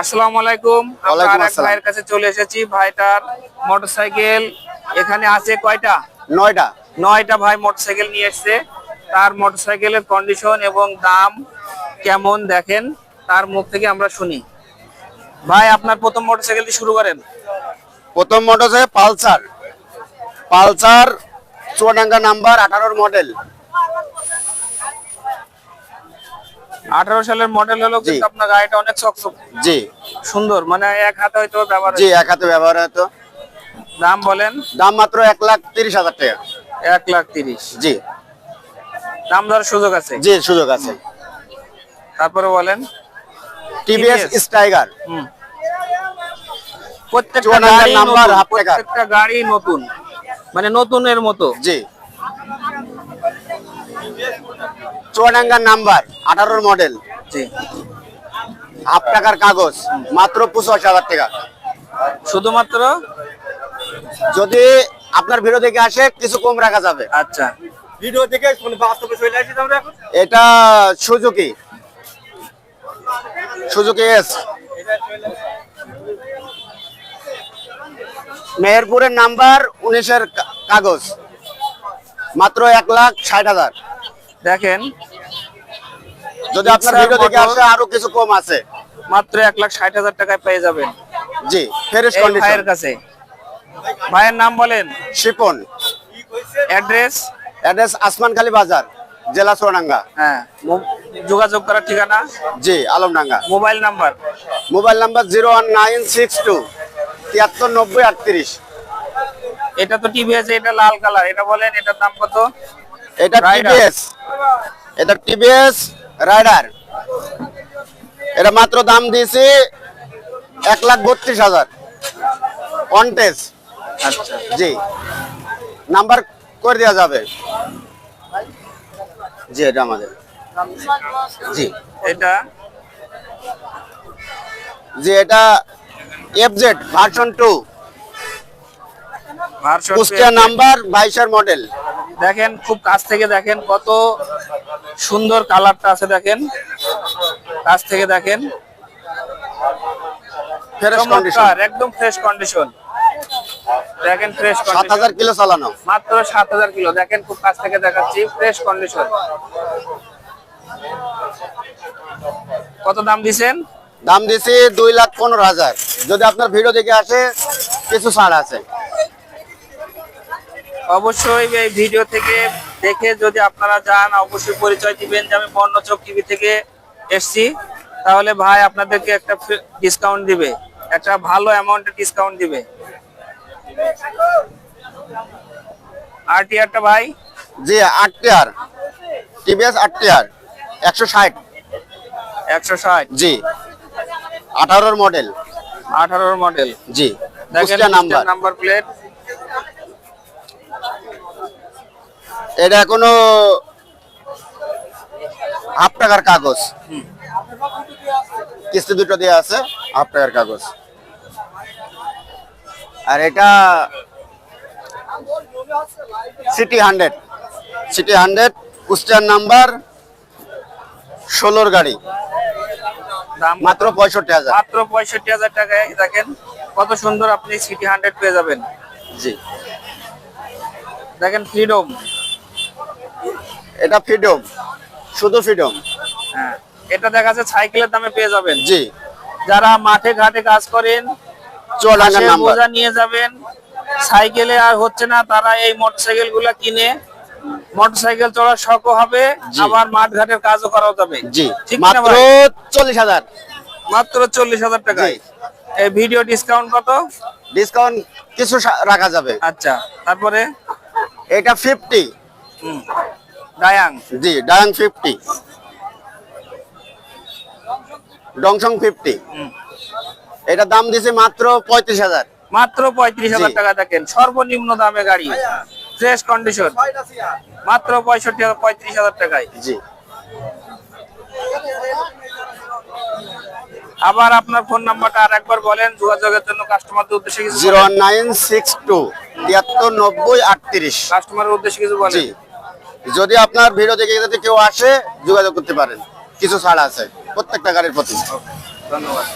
আসসালামু আলাইকুম। আমরা ভাইয়ের কাছে চলে এসেছি। ভাইটার মোটরসাইকেল এখানে আছে কয়টা? নয়টা। নয়টা ভাই মোটরসাইকেল নিয়ে এসেছে। তার মোটরসাইকেলের কন্ডিশন এবং দাম কেমন দেখেন তার মুখ থেকে আমরা শুনি। ভাই আপনার প্রথম মোটরসাইকেলটি শুরু করেন। প্রথম হচ্ছে পালসার। পালসার চুয়াডাঙ্গা নাম্বার আঠারোর মডেল আঠারো সালের মডেল হলো কিন্তু আপনার গাড়িটা অনেক চকচক। জি। সুন্দর মানে এক হাতে হয়তো ব্যবহার জি এক হাতে ব্যবহার হতো দাম বলেন? দাম মাত্র এক লাখ তিরিশ হাজার টাকা। এক লাখ তিরিশ। জি। দাম দেওয়ার সুযোগ আছে? জি সুযোগ আছে। তারপরে বলেন। টিভিএস স্টাইগার হুম। প্রত্যেকটা চুয়াডাঙ্গার গাড়ি নাম্বার নতুন, প্রত্যেকটা গাড়ি নতুন মানে নতুনের মতো। জি। চুয়াডাঙ্গা নাম্বার আঠারোর মডেল জি। হাফ টাকার কাগজ মাত্র পঁচাশি হাজার টাকা। শুধুমাত্র? যদি আপনার ভিডিও দেখে আসে কিছু কম রাখা যাবে। আচ্ছা। ভিডিও দেখে বাস্তবে চলে আসি আমরা এখন? এটা সুজুকি সুজুকি এস মেহেরপুরের নাম্বার উনিশের কাগজ। মাত্র এক লাখ ষাট হাজার। দেখেন। যদি আপনার ভিডিও দেখে আসে আরও কিছু কম আছে। মাত্র এক লাখ ষাট হাজার টাকায় পেয়ে যাবেন। জি ফেরেশ কন্ডিশন ভাইয়ের কাছে। ভাইয়ের নাম বলেন? শিপন। অ্যাড্রেস অ্যাড্রেস আসমানখালী বাজার জেলা চুয়াডাঙ্গা। হ্যাঁ। যোগাযোগ করার ঠিকানা? জি Alamdanga. Mobile number? Mobile number zero one nine six two তিয়াত্তর নব্বই আটত্রিশ। এটা তো টিভি আছে এটা লাল কালার। এটা বলেন এটার দাম কত? এটা টিভিএস। এটা টিভিএস রাইডার। এটা মাত্র দাম দিয়েছি এক লাখ বত্রিশ হাজার। কন্টেস আচ্ছা। জি। নাম্বার করে দেওয়া যাবে। জি এটা আমাদের। জি। এটা? জি এটা FZ version two version Kushtia number বাইশের মডেল দেখেন খুব কাছ থেকে দেখেন কত সুন্দর কালারটা আছে দেখেন। কাছ থেকে দেখেন। একদম ফ্রেশ কন্ডিশন দেখেন ফ্রেশ সাত হাজার কিলো চালানো। মাত্র সাত হাজার কিলো। দেখেন খুব কাছ থেকে দেখাচ্ছি ফ্রেশ কন্ডিশন কত দাম দিছেন? দাম দিছি দুই লাখ পনেরো হাজার। যদি আপনার ভিডিও দেখে আসে কিছু ছাড় আছে। অবশ্যই এই ভিডিও থেকে দেখে যদি আপনারা যান অবশ্যই পরিচয় দিবেন যে আমি বর্ণচক টিভি থেকে এসছি। তাহলে ভাই আপনাদেরকে একটা ডিসকাউন্ট দিবে। একটা ভালো অ্যামাউন্টের ডিসকাউন্ট দিবে। আর টিয়ারটা ভাই? জি আট টিয়ার। টিভিএস আট টিয়ার। একশো ষাট। একশো ষাট। জি। আঠারোর মডেল আঠারোর মডেল জি। দেখেন নাম্বার। নাম্বার প্লেট এটা এখনও হাফ টাকার কাগজ। কিস্তি দুটো দেওয়া আছে হাফ টাকার কাগজ। আর এটা সিটি হান্ড্রেড সিটি হান্ড্রেড কুষ্টিয়ার নাম্বার ষোলোর গাড়ি। মাত্র পঁয়ষট্টি হাজার। মাত্র পঁয়ষট্টি হাজার টাকায় দেখেন কত সুন্দর আপনি সিটি হান্ড্রেড পেয়ে যাবেন। জি। দেখেন ফ্রিডম এটা ফ্রিডম শুধু ফ্রিডম হ্যাঁ এটা দেখা যাচ্ছে সাইকেলের দামে পেয়ে যাবেন। জি। যারা মাঠে ঘাটে কাজ করেন বোঝা নিয়ে যাবেন। সাইকেলে আর হচ্ছে না তারা এই মোটরসাইকেলগুলা কিনে মোটরসাইকেল চড়ার শখও হবে আবার মাঠ ঘাটের কাজও করাও যাবে। জি। মাত্র চল্লিশ হাজার। মাত্র চল্লিশ হাজার টাকায়। এই ভিডিও ডিসকাউন্ট কত? ডিসকাউন্ট কিছু রাখা যাবে। আচ্ছা তারপরে? এটা ফিফটি হুম, ডায়াং। জি ডায়াং ফিফটি। ডংসং ফিফটি। এটা দাম দিছে মাত্র পঁয়ত্রিশ হাজার। মাত্র পঁয়ত্রিশ হাজার টাকা দেখেন সর্বনিম্ন দামে গাড়ি ফ্রেশ কন্ডিশন মাত্র পঁয়ষট্টি হাজার পঁয়ত্রিশ হাজার টাকায়। জি। আবার আপনার ফোন নাম্বারটা আর একবার বলেন যোগাযোগের জন্য কাস্টমারদের উদ্দেশ্যে কিছু জিরো নাইন সিক্স টু তিয়াত্তর নব্বই আটত্রিশ। কাস্টমারের উদ্দেশ্যে কিছু বলেন। জি। যদি আপনার ভিডিও দেখে যদি কেউ আসে, যোগাযোগ করতে পারেন। কিছু ছাড় আছে। প্রত্যেকটা গাড়ির প্রতি। ধন্যবাদ।